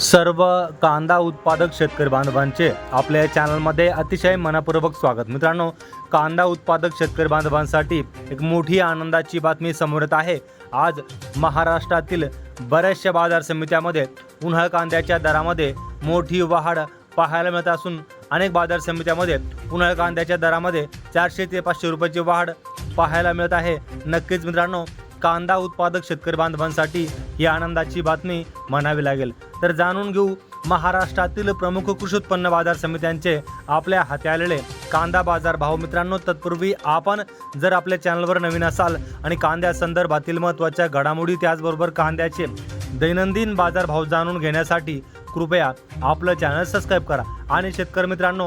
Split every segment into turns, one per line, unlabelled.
सर्व कांदा उत्पादक शेतकरी बांधवांचे आपल्या चॅनलमध्ये अतिशय मनपूर्वक स्वागत. मित्रांनो कांदा उत्पादक शेतकरी बांधवांसाठी एक मोठी आनंदाची बातमी समोर येत आहे. आज महाराष्ट्रातील बऱ्याचशा बाजार समित्यामध्ये उन्हाळ कांद्याच्या दरामध्ये मोठी वाढ पाहायला मिळत असून अनेक बाजार समित्यामध्ये उन्हाळ कांद्याच्या दरामध्ये चारशे ते पाचशे रुपयाची वाढ पाहायला मिळत आहे. नक्कीच मित्रांनो कांदा उत्पादक शेतकरी बांधवांसाठी ही आनंदाची बातमी म्हणावी लागेल. तर जाणून घेऊ महाराष्ट्रातील प्रमुख कृषी उत्पन्न बाजार समित्यांचे आपल्या हाती आलेले कांदा बाजार भाव. मित्रांनो तत्पूर्वी आपण जर आपल्या चॅनलवर नवीन असाल आणि कांद्या संदर्भातील महत्त्वाच्या घडामोडी त्याचबरोबर कांद्याचे दैनंदिन बाजार भाव जाणून घेण्यासाठी कृपया आपलं चॅनल सबस्क्राईब करा. आणि शेतकरी मित्रांनो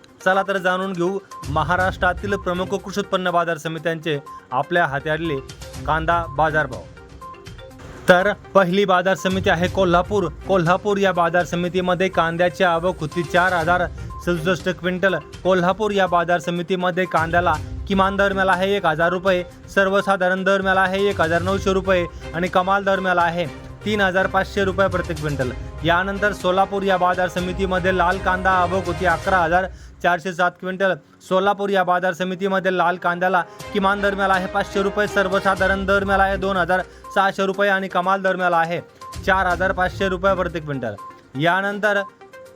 चला तर जाणून घेऊ महाराष्ट्रातील प्रमुख कृषी उत्पन्न बाजार समित्यांचे आपल्या हातातले कांदा बाजारभाव. तर पहिली बाजार समिती आहे कोल्हापूर. कोल्हापूर या बाजार समितीमध्ये कांद्याची आवक होती चार हजार सदुसष्ट क्विंटल. कोल्हापूर या बाजार समितीमध्ये कांद्याला किमान दर मिळाला आहे एक हजार रुपये सर्वसाधारण दर मिळाला आहे एक हजार नऊशे रुपये आणि कमाल दर मिळाला आहे तीन हजार पाचशे रुपये प्रति क्विंटल. यानंतर सोलापूर या बाजार समितीमध्ये लाल कांदा आवक होती. अकरा हजार चारशे सात क्विंटल. सोलापूर या बाजार समितीमध्ये लाल कांद्याला किमान दर मिळाला आहे पाचशे रुपये सर्वसाधारण दर मिळाला आहे दोन हजार सहाशे रुपये आणि कमाल दर मिळाला आहे चार हजार पाचशे रुपये प्रति क्विंटल. यानंतर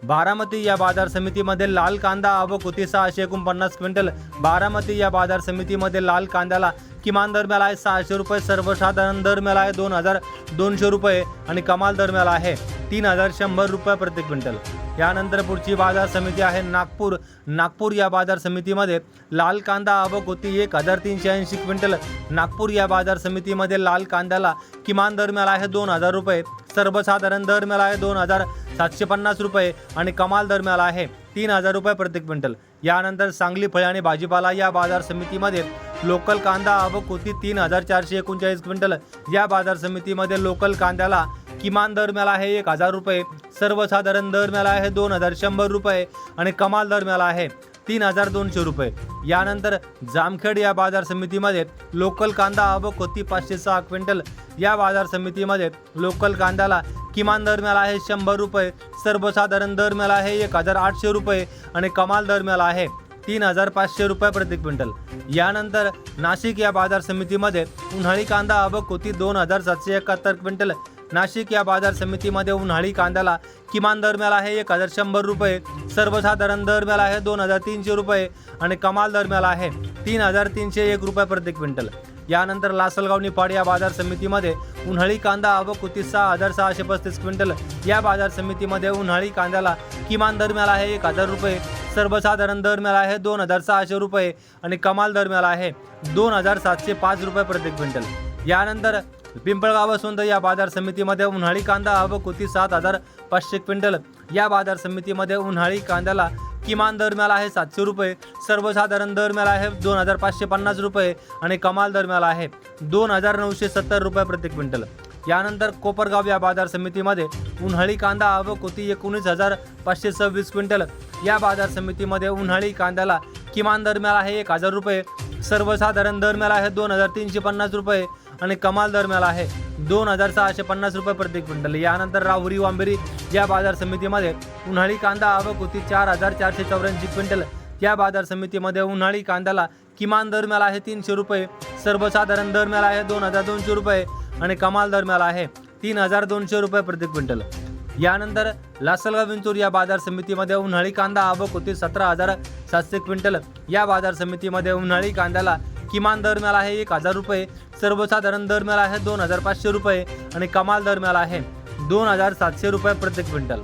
बारामती या बाजार समितीमध्ये लाल कांदा आवक होती सहाशे एकोणपन्नास क्विंटल. बारामती या बाजार समितीमध्ये लाल कांद्याला किमान दर मिळाला आहे सहाशे रुपये सर्वसाधारण दर मिळाला आहे दोन हजार दोनशे रुपये आणि कमाल दर मिळाला आहे तीन हजार शंभर रुपये प्रति क्विंटल. यानंतर पुढची बाजार समिती आहे नागपूर. नागपूर या बाजार समितीमध्ये लाल कांदा आवक होती एक हजार तीनशे ऐंशी क्विंटल. नागपूर या बाजार समितीमध्ये लाल कांद्याला किमान दर मिळाला आहे दोन हजार रुपये. सर्वसाधारण दर मिळाला आहे दोन हजार सातशे पन्नास रुपये आणि कमाल दर मिळाला आहे तीन हजार रुपये प्रति क्विंटल. यानंतर सांगली फळे आणि भाजीपाला या बाजार समितीमध्ये लोकल कांदा आवक होती तीन हजार चारशे एकोणचाळीस क्विंटल. या बाजार समितीमध्ये लोकल कांद्याला किमान दर मिळाला आहे एक हजार रुपये. सर्वसाधारण दर मिळाला आहे दोन हजार शंभर रुपये आणि कमाल दर मिळाला आहे तीन हजार दोनशे रुपये. यानंतर जामखेड या बाजार समितीमध्ये लोकल कांदा आवक होती पाचशे सहा क्विंटल. या बाजार समितीमध्ये लोकल कांद्याला किमान दर मिळाला आहे शंभर रुपये सर्वसाधारण दर मिळाला आहे एक हजार आठशे रुपये आणि कमाल दर मिळाला आहे तीन हजार पाचशे रुपये प्रति क्विंटल. यानंतर नाशिक या बाजार समितीमध्ये उन्हाळी कांदा आवक होती दोन हजार सातशे एकाहत्तर क्विंटल नाशिक या बाजार समितीमध्ये उन्हाळी कांद्याला किमान दर मिळाला आहे एक हजार शंभर रुपये सर्वसाधारण दर मिळाला आहे दोन हजार तीनशे रुपये आणि कमाल दर मिळाला आहे तीन हजार तीनशे एक रुपये प्रति क्विंटल. यानंतर लासलगाव निफाड या बाजार समितीमध्ये उन्हाळी कांदा आवक होती सहा हजार सहाशे पस्तीस क्विंटल. या बाजार समितीमध्ये उन्हाळी कांद्याला किमान दर मिळाला आहे एक हजार रुपये सर्वसाधारण दर मिळाला आहे दोन हजार सहाशे रुपये आणि कमाल दर मिळाला आहे दोन हजार सातशे पाच रुपये प्रति क्विंटल. यानंतर पिंपळगाव वसंत या बाजार समितीमध्ये उन्हाळी कांदा आवक कोती सात हजार पाचशे क्विंटल. या बाजार समितीमध्ये उन्हाळी कांद्याला किमान दर मिळाला आहे सातशे रुपये सर्वसाधारण दर मिळाला आहे दोन हजार पाचशे पन्नास रुपये आणि कमाल दर मिळाला आहे दोन हजार नऊशे सत्तर रुपये प्रति क्विंटल. यानंतर कोपरगाव या बाजार समितीमध्ये उन्हाळी कांदा आवक कोती एकोणीस हजार पाचशे सव्वीस क्विंटल. या बाजार समितीमध्ये उन्हाळी कांद्याला किमान दर मिळाला आहे एक हजार रुपये सर्वसाधारण दर मिळाला आहे दोन हजार तीनशे पन्नास रुपये आणि कमाल दर मिळाला आहे. दोन हजार सहाशे पन्नास रुपये प्रति क्विंटल. यानंतर राहुरी वांबेरी या बाजार समितीमध्ये उन्हाळी कांदा आवक होती चार हजार चारशे चौऱ्याऐंशी क्विंटल. या बाजार समितीमध्ये उन्हाळी कांद्याला किमान दर मिळाला आहे तीनशे रुपये. सर्वसाधारण दर मिळाला आहे दोन हजार दोनशे रुपये आणि कमाल दर मिळाला आहे तीन हजार दोनशे रुपये प्रति क्विंटल. यानंतर लासलगाव विंचूर या बाजार समितीमध्ये उन्हाळी कांदा आवक होती सतरा हजार सातशे क्विंटल. या बाजार समितीमध्ये उन्हाळी कांद्याला किमान दर मिळाला आहे एक हजार रुपये सर्वसाधारण दर मिळाला आहे दोन हजार पाचशे रुपये आणि कमाल दर मिळाला आहे दोन हजार सातशे रुपये प्रति क्विंटल.